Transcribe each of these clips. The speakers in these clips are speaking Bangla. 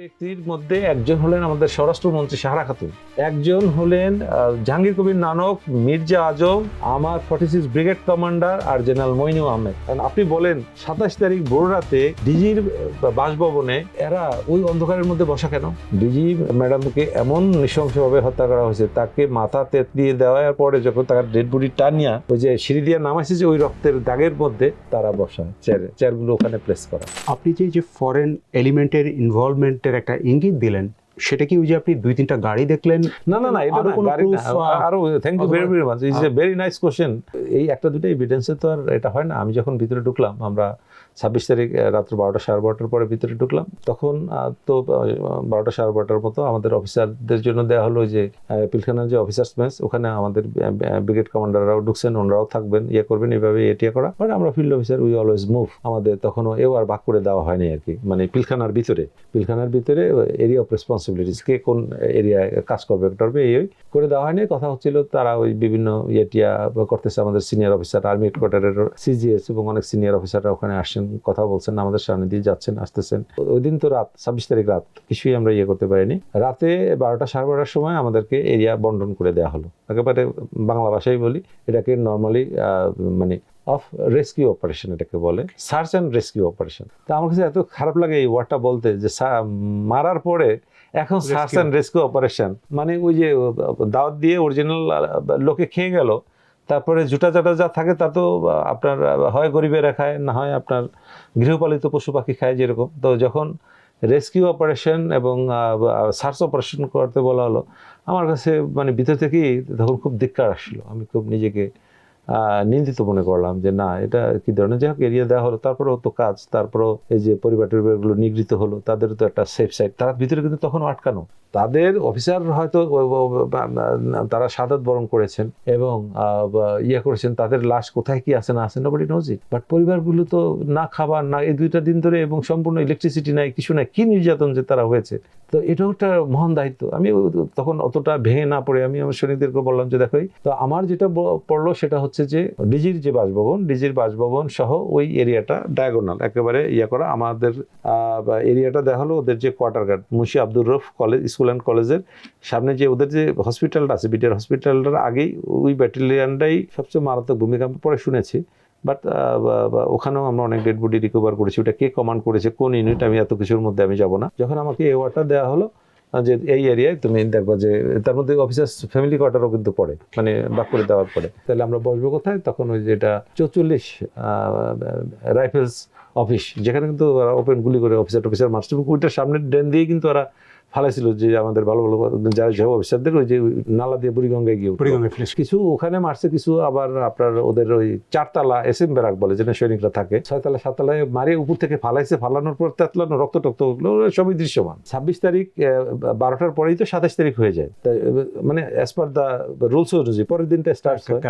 ব্যক্তির মধ্যে একজন হলেন আমাদের স্বরাষ্ট্রমন্ত্রী সাহারা খাতুন। একজন হলেন জাহাঙ্গীর কবির নানক, মির্জা আজম, আমার ফর্টি সিক্স ব্রিগেড কমান্ডার আর জেনারেল মইনু আহমেদ। কারণ আপনি বলেন, সাতাশ তারিখ ভোর রাতে ডিজির বাসভবনে এরা ওই অন্ধকারের মধ্যে বসা কেন? ডিজি ম্যাডামকে এমন নৃশংসভাবে হত্যা করা হয়েছে, তাকে মাথা তেত দিয়ে দেওয়ার পরে যখন তার ডেড বডি টানিয়া ওই যে সিঁড়ি দিয়ে নামাইছে যে ওই রক্তের দাগের মধ্যে তারা বসা চেয়ারে চেয়ারগুলো ওখানে প্লেস করা। আপনি যে যে ফরেন এলিমেন্টের ইনভলভমেন্টের একটা ইঙ্গিত দিলেন। সেটা কি ওই যে আপনি দুই তিনটা গাড়ি দেখলেন? না না না এটা না, কোনো গাড়ি আরও thank you very very much is a very nice question এই একটা দুটো এভিডেন্সে তো আর এটা হয় না। আমি যখন ভিতরে ঢুকলাম আমরা ছাব্বিশ তারিখ রাত্র বারোটা, সাড়ে বারোটার পরে ভিতরে ঢুকলাম। তখন তো বারোটা, সাড়ে বারোটার মতো আমাদের অফিসারদের জন্য দেওয়া হলো যে পিলখানার যে অফিসার্স মেস ওখানে আমাদের ব্রিগেড কমান্ডাররাও ঢুকছেন, ওনারাও থাকবেন ইয়ে করবেন এইভাবে এটিয়া করা। মানে আমরা field officer, we always move. আমাদের তখনও এও আর ভাগ করে দেওয়া হয়নি আর কি। মানে পিলখানার ভিতরে পিলখানার ভিতরে এরিয়া অফ রেসপন্সিবিলিটিস কে কোন এরিয়ায় কাজ করবে করবে, এই করে দেওয়া হয়নি। কথা হচ্ছিল তারা ওই বিভিন্ন ইয়েটিয়া করতেছে আমাদের সিনিয়র অফিসার আর্মি হেডকোয়ার্টারের সিজিএস এবং অনেক সিনিয়র অফিসাররা ওখানে আসছেন। কথা বলছেন আমাদের সামনে দিয়ে যাচ্ছেন আসতেছেন। ওই দিন তো রাত ছাব্বিশ তারিখ রাত কিছুই আমরা ইয়ে করতে পারিনি। রাতে বারোটা সাড়ে বারোটার সময় আমাদেরকে এরিয়া বন্টন করে দেওয়া হলো। একেবারে বাংলা ভাষায় বলি এটাকে নর্মালি মানে অফ রেস্কিউ অপারেশন এটাকে বলে সার্চ অ্যান্ড রেস্কিউ অপারেশন তো আমার কাছে এত খারাপ লাগে এই ওয়ার্ডটা বলতে যে মারার পরে এখন সার্চ অ্যান্ড রেস্কিউ অপারেশন মানে ওই যে দাওয়াত দিয়ে অরিজিনাল লোকে খেয়ে গেল তারপরে জুটা জাটা যা থাকে তা তো আপনার হয় গরিবেরা খায় না হয় আপনার গৃহপালিত পশু পাখি খায় যেরকম। তো যখন রেস্কিউ অপারেশন এবং সার্চ অপারেশন করতে বলা হলো, আমার কাছে মানে ভিতর থেকেই তখন খুব ধিক্কার আসছিল আমি খুব নিজেকে নিন্দিত মনে করলাম যে না, এটা কি ধরনের, যাই হোক এরিয়া দেওয়া হলো। তারপরেও তো কাজ, তারপরেও এই যে পরিবার টরিবারগুলো নিগৃহীত হলো, তাদেরও তো একটা সেফ সাইড তারা ভিতরে কিন্তু তখন আটকানো। তাদের অফিসার হয়তো তারা সাদাত বরণ করেছেন এবং ইয়ে করেছেন, তাদের লাশ কোথায়, কি আছে, না আছে নবডি নোজি বাট পরিবারগুলো তো না খাবার, না, এই দুইটা দিন ধরে এবং সম্পূর্ণ ইলেকট্রিসিটি নাই, কিছু নাই, কি নির্যাতন যে তারা হয়েছে? তো এটাও একটা মহান দায়িত্ব। আমি তখন অতটা ভেঙে না পড়ে, আমি আমার সৈনিকদেরকে বললাম যে, দেখো তো আমার যেটা পড়ল সেটা হচ্ছে যে, ডিজির যে বাসভবন, ডিজির বাসভবন সহ ওই এরিয়াটা ডায়াগোনাল একেবারে ইয়ে করা, আমাদের এরিয়াটা দেখা হলো ওদের যে quarter guard Munshi Abdur Rauf college school and কলেজের সামনে যে ওদের যে হসপিটালটা আছে বিটিআর হসপিটালটার আগেই ওই ব্যাটালিয়ানটাই সবচেয়ে মারাত্মক ভূমিকা পরে শুনেছি। বাট ওখানেও আমরা অনেক ডেড বডি রিকভার করেছি। ওটা কে কমান্ড করেছে, কোন ইউনিট আমি এত কিছুর মধ্যে আমি যাব না। যখন আমাকে এই ওয়ার্ডটা দেওয়া হলো যে এই এরিয়ায় তুমি দেখব যে তার মধ্যে অফিসার ফ্যামিলি কোয়ার্টারও কিন্তু পড়ে মানে বাক করে দেওয়ার পরে। তাহলে আমরা বসবো কোথায়? তখন ওই যেটা চৌচল্লিশ রাইফেলস অফিস যেখানে কিন্তু ওরা ওপেন গুলি করে অফিসার টফিসার মাস্টার ওইটার সামনে ড্রেন দিয়ে কিন্তু ওরা ফালাইছিল যে আমাদের ভালো ভালো যারা সব অফিসারদের ওই যে নালা দিয়ে বুড়িগঙ্গায় গিয়ে উঠল। কিছু ওখানে মারছে কিছু আবার আপনার ওদের ওই চারতলা এস এম ব্যারাক বলে যেখানে সৈনিকরা থাকে। ছয়তলা সাততলায় মারিয়ে উপর থেকে ফালাইছে ফালানোর পর তেতলানো রক্ত টক্ত ওগুলো সবই দৃশ্যমান। ছাব্বিশ তারিখ বারোটার পরেই তো সাতাশ তারিখ হয়ে যায়। মানে অ্যাজ পার দ্য রুলস অনুযায়ী পরের দিনটা স্টার্ট হয়।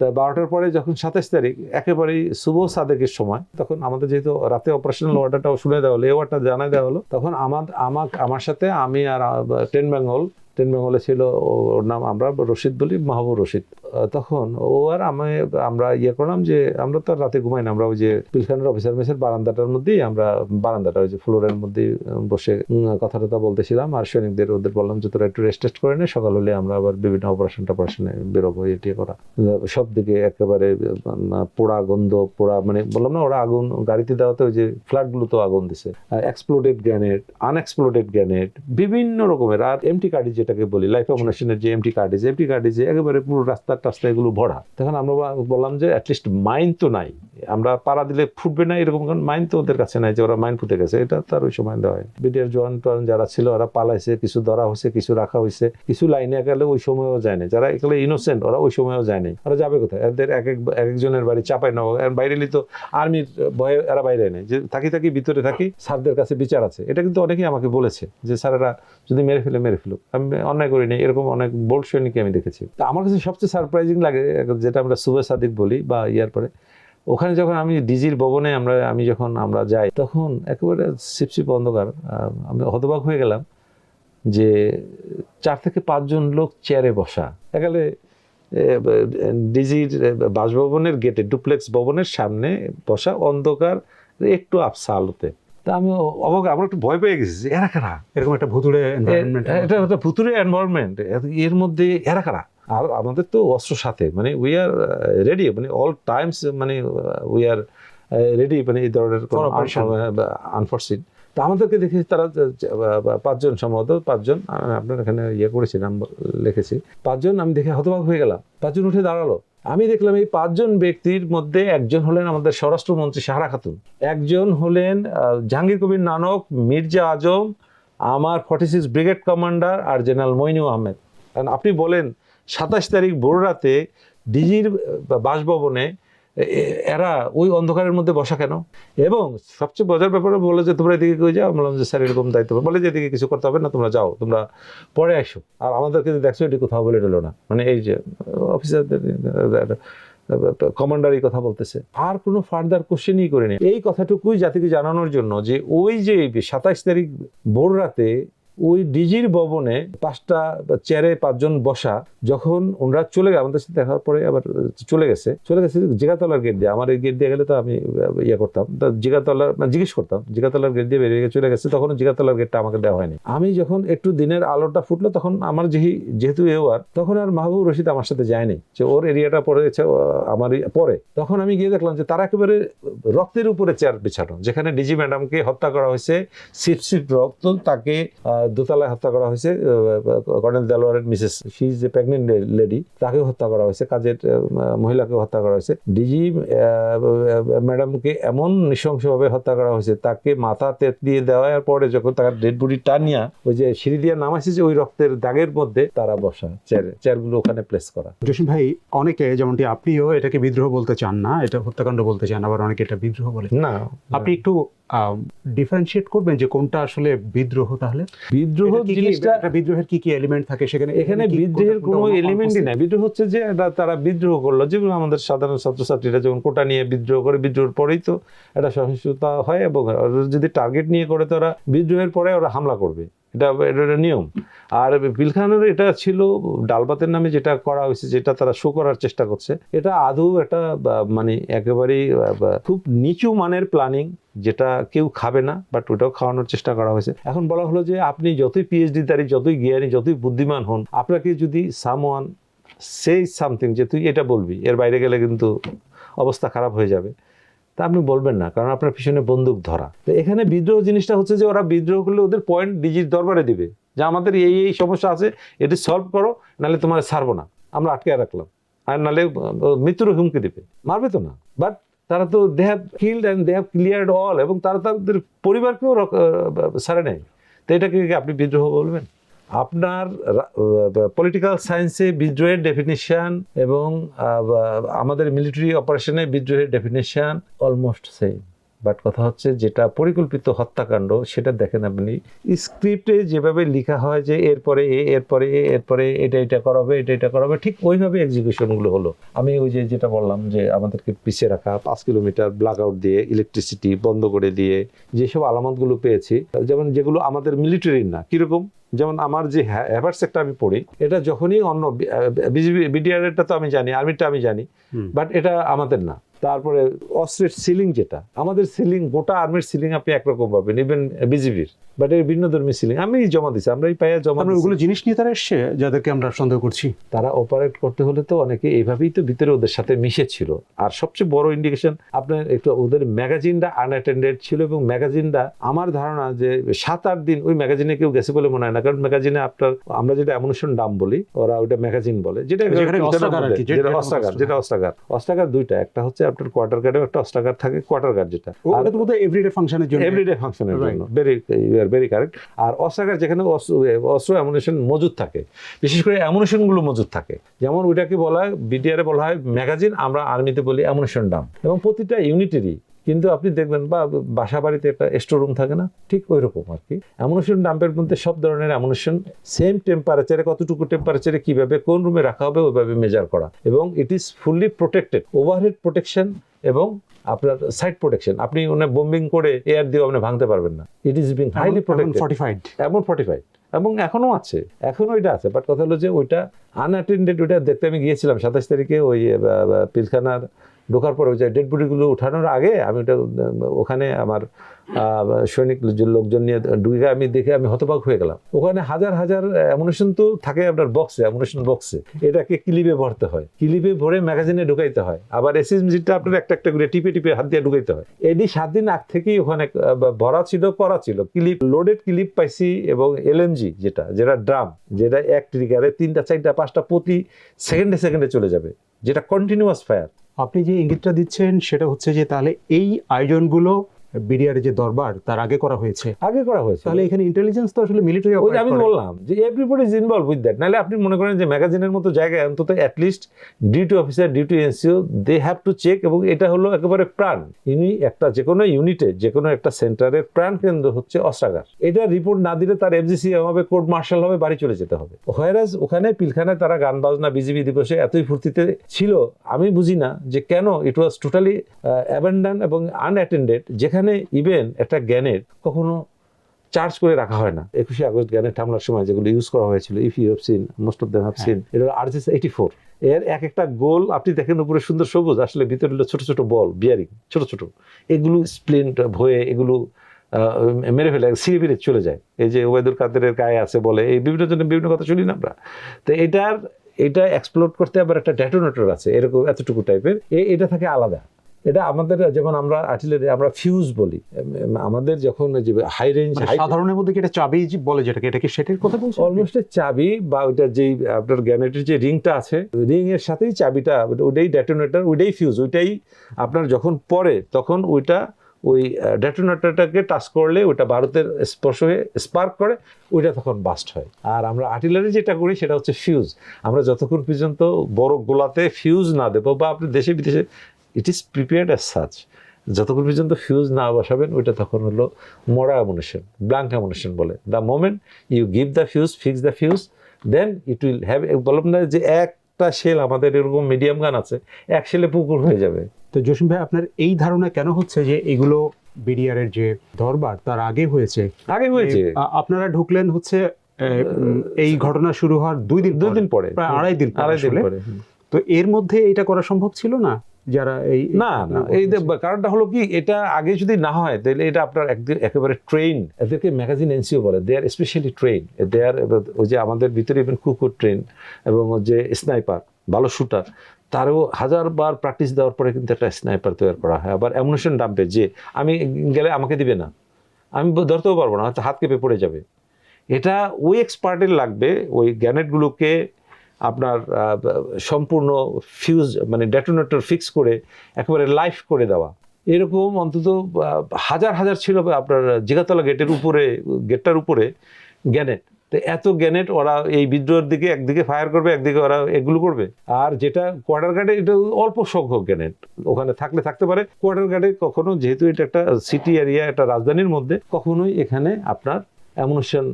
তা বারোটার পরে যখন সাতাশ তারিখ একেবারেই শুভ সাদেকের সময় তখন আমাদের যেহেতু রাতে অপারেশনাল অর্ডারটাও শুনে দেওয়া হলো এই অর্ডারটা জানাই দেওয়া হলো তখন আমার আমাক আমার সাথে আমি আর টেন বেঙ্গল টেন বেঙ্গলে ছিল ওর নাম আমরা রশিদ বলি মাহবুব রশিদ। তখন ও আর আমি, আমরা ইয়ে করলাম যে, আমরা তো রাতে ঘুমাই না, আমরা ওই যে পিলখানের অফিসার মেসের বারান্দাটার মধ্যেই আমরা বারান্দাটা, ওই যে ফ্লোরের মধ্যে বসে কথা টথা বলতেছিলাম। আর সৈনিকদের, ওদের বললাম যে, তোরা একটু রেস্ট টেস্ট করে নে, সকাল হলে আমরা আবার বিভিন্ন অপারেশন টপারেশনে বেরোবো এটি করা। সব দিকে একেবারে পোড়া গন্ধ, পোড়া মানে বললাম না, ওরা আগুন, গাড়িতে দেওয়াতে ওই যে ফ্ল্যাটগুলো তো আগুন দিছে। এক্সপ্লোডেড গ্রেনেড আনএক্সপ্লোডেড গ্রেনেড বিভিন্ন রকমের। আর এমটি কার্ডি যেটাকে বলি লাইফ অমিনেশনের যে এমটি কার্ডিজ এমটি কার্ডিজে একেবারে পুরো রাস্তা টাস্তা এগুলো ভরা। তখন আমরা বললাম যে অ্যাটলিস্ট মাইন তো নাই। আমরা পাড়া দিলে ফুটবে না এরকম কারণ মাইন তো ওদের কাছে নাই যে, ওরা মাইন ফুটে গেছে। এটা তার ওই সময় দেওয়া হয় বিডিআর জওয়ান টোয়ান যারা ছিল, ওরা পালাইছে, কিছু ধরা হয়েছে, কিছু রাখা হয়েছে। কিছু লাইনে গেলে ওই সময়ও যায় না যারা এগুলো ইনোসেন্ট ওরা ওই সময়ও যায় নাই। ওরা যাবে কোথায়? এদের এক এক এক একজনের বাড়ি চাপাই নেওয়া বাইরে তো আর্মির ভয়ে এরা বাইরে নেই। যে থাকি থাকি ভিতরে থাকি, স্যারদের কাছে বিচার আছে। এটা কিন্তু অনেকেই আমাকে বলেছে যে, স্যারেরা যদি মেরে ফেলে, মেরে ফেলুক। আমি অন্যায় করিনি এরকম অনেক বোল্ড সৈনিককে আমি দেখেছি। তা আমার কাছে সবচেয়ে সারপ্রাইজিং লাগে যেটা আমরা সুবে সাদিক বলি বা ইয়ার পরে। ওখানে যখন আমি ডিজির ভবনে আমরা আমি যখন আমরা যাই তখন একেবারে সিপসিপ অন্ধকার। আমি হতবাক হয়ে গেলাম যে চার থেকে পাঁচজন লোক চেয়ারে বসা। একালে ডিজির বাসভবনের গেটে ডুপ্লেক্স ভবনের সামনে বসা অন্ধকার একটু আফসা আলোতে তা আমি অবাক আমরা একটু ভয় পেয়ে গেছি যে এরা কারা? এরকম একটা ভুতুড়ে এটা একটা ভুতুরে এনভায়রনমেন্ট এর মধ্যে এরা কারা? আর আমাদের তো অস্ত্র সাথে মানে উই আর রেডি মানে অল টাইমস মানে উই আর রেডি মানে এই ধরনের. আনফরসিন তা আমাদেরকে দেখেছি তারা পাঁচজন সম্ভবত পাঁচজন আপনার এখানে ইয়ে করেছি নাম লিখেছি। পাঁচজন আমি দেখে হতবাক হয়ে গেলাম। পাঁচজন উঠে দাঁড়াল। আমি দেখলাম এই পাঁচজন ব্যক্তির মধ্যে একজন হলেন আমাদের স্বরাষ্ট্রমন্ত্রী সাহারা খাতুন। একজন হলেন জাহাঙ্গীর কবির নানক মির্জা আজম আমার ফর্টি সিক্স ব্রিগেড কমান্ডার আর জেনারেল মইনু আহমেদ। কারণ আপনি বলেন সাতাশ তারিখ ভোর রাতে ডিজির বাসভবনে এরা ওই অন্ধকারের মধ্যে বসা কেন? এবং সবচেয়ে মজার ব্যাপারে বলে যে, তোমরা এদিকে কই যাও? বললাম যে, স্যার, এরকম দায়িত্ব। বলে যে, এদিকে কিছু করতে হবে না, তোমরা যাও, তোমরা পরে আসো। আর আমাদেরকে যে দেখছ, এটি কোথাও বলে দিল না। মানে এই যে, অফিসারদের কমান্ডার এই কথা বলতেছে। আর কোনো ফার্দার কোশ্চেনই করিনি। এই কথাটুকুই জাতিকে জানানোর জন্য যে, ওই যে সাতাইশ তারিখ ভোর রাতে ওই ডিজির ভবনে পাঁচটা চেয়ারে পাঁচজন বসা, যখন ওনারা চলে গেছে, আমাদের সাথে দেখার পরে আবার চলে গেছে চলে গেছে জিগাতলার গেট দিয়ে। আমার এই গেট দিয়ে গেলে তো আমি ইয়ে করতাম। তা জিগাতলার মানে জিজ্ঞেস করতাম, জিগাতলার গেট দিয়ে বেরিয়ে চলে গেছে তখন জিগাতলার গেটটা আমাকে দেওয়া হয়নি। আমি যখন একটু দিনের আলোটা ফুটলো, তখন আমার যেহি, যেহেতু এওয়ার তখন আর মাহবুব রশিদ আমার সাথে যায়নি। যে ওর এরিয়াটা পড়েছে আমার পরে। তখন আমি গিয়ে দেখলাম যে তারা একেবারে রক্তের উপরে চেয়ার বিছানো, যেখানে ডিজি ম্যাডামকে হত্যা করা হয়েছে সিপ সিপ রক্ত তাকে দোতলায় হত্যা করা হয়েছে colonel দেলোয়ারের Mrs. She is a pregnant lady তাকেও হত্যা করা হয়েছে কাজের আহ, মহিলাকে হত্যা করা হয়েছে। ডিজি ম্যাডামকে এমন নৃশংসভাবে হত্যা করা হয়েছে তাকে মাথা তেত দিয়ে দেওয়ার পরে যখন তার ডেড বডি টানিয়া ওই যে সিঁড়ি দিয়ে নামাইছে যে ওই রক্তের দাগের মধ্যে তারা বসা চেয়ারে চেয়ারগুলো ওখানে প্লেস করা। জসিম ভাই অনেকে যেমনটি আপনিও এটাকে বিদ্রোহ বলতে চান না এটা হত্যাকাণ্ড বলতে চান আবার অনেকে এটা বিদ্রোহ বলে। না। আপনি একটু ডিফারেন্সিয়েট করবেন যে কোনটা আসলে বিদ্রোহ তাহলে? বিদ্রোহ জিনিসটা বিদ্রোহের কি কি এলিমেন্ট থাকে সেখানে? এখানে বিদ্রোহের কোনো এলিমেন্টই নাই। বিদ্রোহ হচ্ছে যে এটা তারা বিদ্রোহ করল। যেগুলো আমাদের সাধারণ ছাত্রছাত্রীরা যেমন কোটা নিয়ে বিদ্রোহ করে বিদ্রোহের পরেই তো এটা সহিংসতা হয় এবং যদি টার্গেট নিয়ে করে তো ওরা বিদ্রোহের পরে ওরা হামলা করবে। এটা এটা নিয়ম। আর পিলখানের এটা ছিল ডালবাতের নামে যেটা করা হয়েছে, যেটা তারা শো করার চেষ্টা করছে। এটা আদৌ একটা মানে একেবারেই খুব নিচু মানের প্ল্যানিং যেটা কেউ খাবে না বাট ওটাও খাওয়ানোর চেষ্টা করা হয়েছে। এখন বলা হলো যে আপনি যতই পিএইচডি তারি যতই জ্ঞানী, যতই বুদ্ধিমান হন, আপনাকে যদি সামওয়ান সেই সামথিং যে তুই এটা বলবি, এর বাইরে গেলে কিন্তু অবস্থা খারাপ হয়ে যাবে। তা আপনি বলবেন না, কারণ আপনার পিছনে বন্দুক ধরা। তো এখানে বিদ্রোহ জিনিসটা হচ্ছে যে ওরা বিদ্রোহ করলে ওদের পয়েন্ট ডিজির দরবারে দিবে। যে আমাদের এই এই সমস্যা আছে, এটি সলভ করো, নাহলে তোমার ছাড়বো না। আমরা আটকে রাখলাম। আর নাহলে মৃত্যুর হুমকি দেবে। মারবে তো না। বাট তারা তো they have killed and they have cleared all এবং তারা তাদের পরিবারকেও সারে নেয় তো এটাকে আপনি বিদ্রোহ বলবেন? আপনার পলিটিক্যাল সায়েন্সে বিদ্রোহের ডেফিনিশন এবং আমাদের মিলিটারি অপারেশনে বিদ্রোহের ডেফিনিশন অলমোস্ট সেম বাট কথা হচ্ছে যেটা পরিকল্পিত হত্যাকাণ্ড, সেটা দেখেন আপনি। স্ক্রিপ্টে যেভাবে লেখা হয় যে এরপরে এ এরপরে এ, এরপরে এটা এটা করা হবে, এটা এটা করা হবে, ঠিক ওইভাবে এক্সিকিউশনগুলো হলো। আমি ওই যে, যেটা বললাম যে আমাদেরকে পিছিয়ে রাখা, পাঁচ কিলোমিটার ব্ল্যাক আউট দিয়ে ইলেকট্রিসিটি বন্ধ করে দিয়ে যেসব আলামতগুলো পেয়েছি, যেমন যেগুলো আমাদের মিলিটারির না, কীরকম? যেমন আমার যে হ্যাভার্স একটা আমি পড়ি এটা যখনই অন্য বিজিবি বিডিআর এটা তো আমি জানি আর্মিটা আমি জানি বাট এটা আমাদের না। তারপরে অস্ত্রের সিলিং যেটা আমাদের সিলিং গোটা আর্মির সিলিং আপনি একরকম পাবেন ইভেন বিজিবির বাট এর ভিন্ন ধর্মী সিলিং আমি জমা দিছি আমরা এই পাইয়া জমা আমরা ওগুলো জিনিস নিয়ে তারা এসছে যাদেরকে আমরা সন্দেহ করছি। তারা অপারেট করতে হলে তো অনেকে এইভাবেই তো ভিতরে ওদের সাথে মিশে ছিল আর সবচেয়ে বড় ইন্ডিকেশন আপনার একটু ওদের ম্যাগাজিনটা আনঅ্যাটেন্ডেড ছিল এবং ম্যাগাজিনটা আমার ধারণা যে সাত আট দিন ওই ম্যাগাজিনে কেউ গেছে বলে মনে হয় না কারণ ম্যাগাজিনে আপনার আমরা যেটা অ্যামুনেশন ডাম বলি ওরা ওইটা ম্যাগাজিন বলে যেটা অস্ত্রাগার। যেটা অস্ত্রাগার। অস্ত্রাগার দুইটা একটা হচ্ছে আপনার কোয়ার্টার গার্ডেও একটা অস্ত্রাগার থাকে কোয়ার্টার গার্ড যেটা। আর- ওটা তো বোধহয় এভরিডে ফাংশনের জন্য। এভরিডে ফাংশনের জন্য। Very you are very correct আর অস্ত্রাগার যেখানে অস্ত্র অ্যামুনেশন মজুদ থাকে বিশেষ করে অ্যামুনেশনগুলো মজুদ থাকে। যেমন ওইটাকে বলা হয় বিডিআরে বলা হয় ম্যাগাজিন আমরা আর্মিতে বলি অ্যামুনেশন ডাম এবং প্রতিটা ইউনিটেরই কিন্তু আপনি দেখবেন বা বাসা বাড়িতে একটা স্টোর রুম থাকে না ঠিক ওই রকম আর কি। অ্যামুনেশন ডাম্পের মধ্যে সব ধরনের অ্যামুনেশন সেম টেম্পারেচারে কতটুকু টেম্পারেচারে কীভাবে কোন রুমে রাখা হবে ওইভাবে মেজার করা। এবং it is fully protected overhead protection এবং আপনার সাইড প্রোটেকশন আপনি ওনে বোম্বিং করে এয়ার দিয়ে আপনি ভাঙতে পারবেন না। It is being highly protected fortified এমন ফর্টিফাইড এবং এখনও আছে। এখনও ওইটা আছে। বাট কথা হলো যে ওইটা আনঅ্যাটেন্ডেড ওইটা দেখতে আমি গিয়েছিলাম সাতাশ তারিখে ওই পিলখানার ঢোকার পরে ওই যে ডেড বডিগুলো উঠানোর আগে আমি ওটা, ওখানে আমার সৈনিক লোকজন নিয়ে ঢুকে আমি দেখে আমি হতবাক হয়ে গেলাম। ওখানে হাজার হাজার অ্যামুনেশন তো থাকে আপনার বক্সে অ্যামুনেশন বক্সে এটাকে কিলিপে ভরতে হয়। কিলিপে ভরে ম্যাগাজিনে ঢুকাইতে হয়। আবার এসএসএমজিটা আপনার একটা একটা করে টিপে টিপে হাত দিয়ে ঢুকাইতে হয়। এডি সাত দিন আগ থেকেই ওখানে ভরা ছিল করা ছিল। ক্লিপ লোডেড ক্লিপ পাইছি এবং এলএমজি যেটা যেটা ড্রাম যেটা এক ট্রিগারে তিনটা, চারটা, পাঁচটা প্রতি সেকেন্ডে সেকেন্ডে চলে যাবে। যেটা কন্টিনিউয়াস ফায়ার আপনি যে ইঙ্গিতটা দিচ্ছেন সেটা হচ্ছে যে তাহলে এই আয়োজনগুলো বিডিআর যে দরবার তার আগে করা হয়েছে। আগে করা হয়েছে। তাহলে এখানে ইন্টেলিজেন্স তো আসলে মিলিটারি আমি বললাম যে everybody is involve with that নাহলে আপনি মনে করেন যে ম্যাগাজিনের মতো জায়গায় অন্তত at least duty officer duty NCO they have to check এবং এটা হলো একেবারে প্রাণ। ইনি একটা যে কোনো ইউনিটে যে কোনো একটা সেন্টারের প্রাণ কেন্দ্র হচ্ছে অস্ত্রাগার। এটা রিপোর্ট না দিলে তার এফজিসি হবে কোর্ট মার্শাল হবে বাড়ি চলে যেতে হবে। হোয়ারাজ ওখানে পিলখানায় তারা গান বাজনা বিজিবি দিবসে এতই ফুর্তিতে ছিল আমি বুঝি না যে কেন ইট ওয়াজ টোটালি অ্যাবেন্ডান এবং আনঅ্যাটেন্ডেড যেখানে ইভেন একটা জ্ঞানের কখনো চার্জ করে রাখা হয় না। একুশে আগস্ট জ্ঞানের হামলার সময় যেগুলো ইউজ করা হয়েছিল if you have seen most of them have seen এটা আরজিএস এইটি ফোর এর এক একটা গোল আপনি দেখেন উপরে সুন্দর সবুজ আসলে ভিতরে হলো ছোট ছোট বল বিয়ারিং ছোট ছোট। এগুলো স্প্লিন্ট হয়ে এগুলো মেরে ফেলে সিঁড়ি ফিরে চলে যায়। এই যে ওয়েদুল কাদেরের গায়ে আছে বলে এই বিভিন্ন জন্য বিভিন্ন কথা শুনি না আমরা। তো এটার এটা এক্সপ্লোর করতে আবার একটা ডেটোনেটর আছে এরকম এতটুকু টাইপের এটা থাকে আলাদা। এটা আমাদের যেমন আমরা আর্টিলারি আমরা ফিউজ বলি আমাদের যখন যে হাই রেঞ্জ মানে সাধারণের মধ্যে কি এটা চাবি যে বলে যেটাকে এটা কি সেটের কথা বলছেন অলমোস্ট চাবি বা ওইটা যেই আপনার গ্যানেটের যে রিংটা আছে রিং এর সাথেই চাবিটা ওটা- ওইটাই ডেটোনেটর ওইটাই ফিউজ ওইটাই আপনার যখন পড়ে তখন ওইটা ওই ডেটোনেটরটাকে টাচ করলে ওইটা ভারতের স্পর্শ হয়ে স্পার্ক করে ওইটা তখন বাস্ট হয়। আর আমরা আর্টিলারি যেটা করি সেটা হচ্ছে ফিউজ আমরা যতক্ষণ পর্যন্ত বড় গোলাতে ফিউজ না দেবো বা আপনি দেশে বিদেশে it is prepared as such যতক্ষণ পর্যন্ত ফিউজ না বসাবেন ওইটা তখন হলো মরা অ্যামুনেশন ব্ল্যাঙ্ক অ্যামুনেশন বলে। The moment you give the fuse fix the fuse then it will have বললাম না যে একটা শেল আমাদের এরকম মিডিয়াম গান আছে এক শেলে পুকুর হয়ে যাবে। তো জসিম ভাই আপনার এই ধারণা কেন হচ্ছে যে এগুলো বিডিআর এর যে দরবার তার আগে হয়েছে? আগে হয়েছে। আপনারা ঢুকলেন হচ্ছে এই ঘটনা শুরু হওয়ার দুই দিন দুই দিন পরে। প্রায় আড়াই দিন আড়াই দিন পরে তো এর মধ্যে এটা করা সম্ভব ছিল না? যারা এই না না এই কারণটা হলো কি এটা আগে যদি না হয় তাহলে এটা আপনার একদিন একেবারে ট্রেন এদেরকে ম্যাগাজিন এনসিও বলে দে আর স্পেশালি ট্রেন দে আর ওই যে আমাদের ভিতরে ইভেন কুকুর ট্রেন এবং ওই যে স্নাইপার ভালো শুটার তারও হাজারবার প্র্যাকটিস দেওয়ার পরে কিন্তু একটা স্নাইপার তৈরি করা হয়। আবার অ্যামুনেশন ডাম্পে যে আমি গেলে আমাকে দিবে না। আমি ধরতেও পারব না হয়তো হাত কেঁপে পড়ে যাবে। এটা ওই এক্সপার্টের লাগবে ওই গ্যানেটগুলোকে আপনার সম্পূর্ণ ফিউজ মানে ডেটোনেটর ফিক্স করে একেবারে লাইফ করে দেওয়া। এরকম অন্তত হাজার হাজার ছিল আপনার জিগাতলা গেটের উপরে গেটটার উপরে গ্যানেট। তো এত গ্যানেট ওরা এই বিদ্রোহের দিকে একদিকে ফায়ার করবে, একদিকে ওরা এগুলো করবে। আর যেটা কোয়ার্টার গার্ডে এটা অল্প সংখ্যক গ্যানেট ওখানে থাকলে থাকতে পারে। কোয়ার্টার গার্ডে কখনো, যেহেতু এটা একটা সিটি এরিয়া একটা রাজধানীর মধ্যে, কখনোই এখানে আপনার অ্যামুনেশন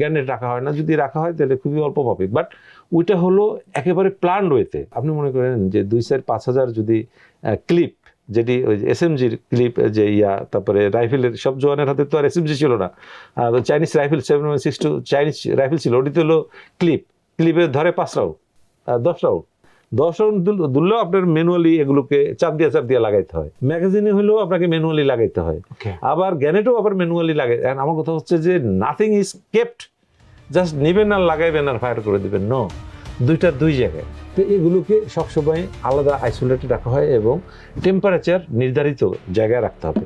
গ্যানেট রাখা হয় না। যদি রাখা হয়, তাহলে খুবই অল্প পাবে বাট ওইটা হলো একেবারে প্ল্যান ওয়েতে আপনি মনে করেন যে দুই চার পাঁচ হাজার যদি ক্লিপ যেটি ওই এস এসএমজির ক্লিপ যে ইয়া তারপরে রাইফেলের সব জওয়ানের হাতে তো আর এস এসএমজি ছিল না। Chinese rifle seven one six two Chinese rifle ছিল ওটিতে হলো ক্লিপ ক্লিপে ধরে পাঁচ রাউন্ড দশ রাউন্ড দশ রাউন্ড দুললেও আপনার ম্যানুয়ালি এগুলোকে চাপ দিয়ে চাপ দিয়ে লাগাইতে হয়। ম্যাগাজিনে হলেও আপনাকে ম্যানুয়ালি লাগাইতে হয়। আবার গ্যানেটও আবার ম্যানুয়ালি আর আমার কথা হচ্ছে যে নাথিং ইজ কেপ্ট জাস্ট নেবেন আর লাগাইবেন আর ফায়ার করে দেবেন ন দুইটা দুই জায়গায়। তো এগুলোকে সবসময় আলাদা আইসোলেটেড রাখা হয় এবং টেম্পারেচার নির্ধারিত জায়গায় রাখতে হবে।